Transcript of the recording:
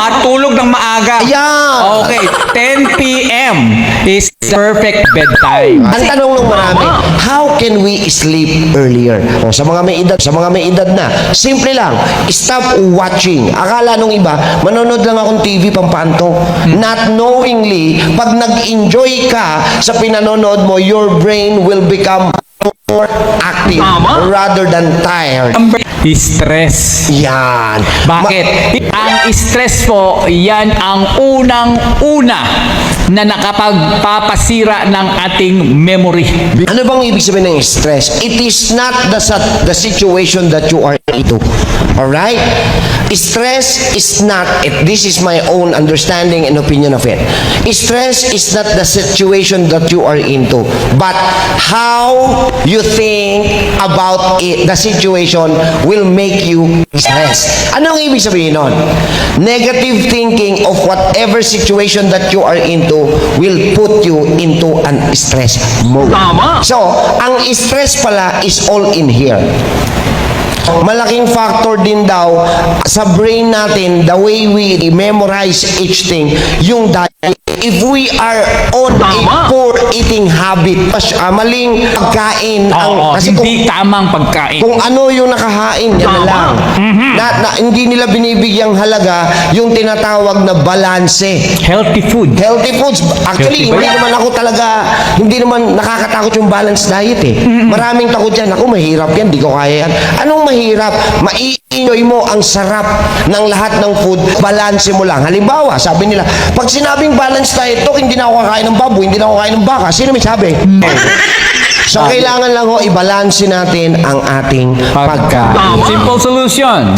matulog ng maaga. Ayan. Okay, 10 p.m. is perfect bedtime. Ang tanong ng marami, how can we sleep earlier? O, sa mga may edad, sa mga may edad na, simple lang, stop watching. Akala nung iba, manonood lang akong TV pampanto. Not knowingly, pag nag-enjoy ka sa pinanonood mo, your brain will become active rather than tired. Stress. Yan. Ma- Bakit? ang stress po, yan ang unang-una na nakapagpapasira ng ating memory. Ano bang ibig sabihin ng stress? It is not the the situation that you are into. All right? Stress is not it, this is my own understanding and opinion of it. Stress is not the situation that you are into, but how you think about it, the situation will make you stress. Ano ang ibig sabihin nun? Negative thinking of whatever situation that you are into will put you into an stress mode. So, ang stress pala is all in here. Malaking factor din daw sa brain natin, the way we memorize each thing, yung diet. If we are on a poor eating habit, mas, ah, maling pagkain, ang, Oo, kasi kung, hindi tamang pagkain. kung ano yung nakahain, yan na lang. Na, na, hindi nila binibigyang halaga yung tinatawag na balanse. Healthy food. Healthy foods. Actually, Healthy ba hindi yan? naman ako talaga, hindi naman nakakatakot yung balanced diet eh. Maraming takot yan. Ako, mahirap yan. Di ko kaya yan. Anong mahirap? Mai-enjoy mo ang sarap ng lahat ng food. Balance mo lang. Halimbawa, sabi nila, pag sinabing balanced diet to, hindi na ako kakain ng baboy, hindi na ako kakain ng baka. Sino may sabi? So, kailangan lang ho, ibalanse natin ang ating pagkain. Simple solution.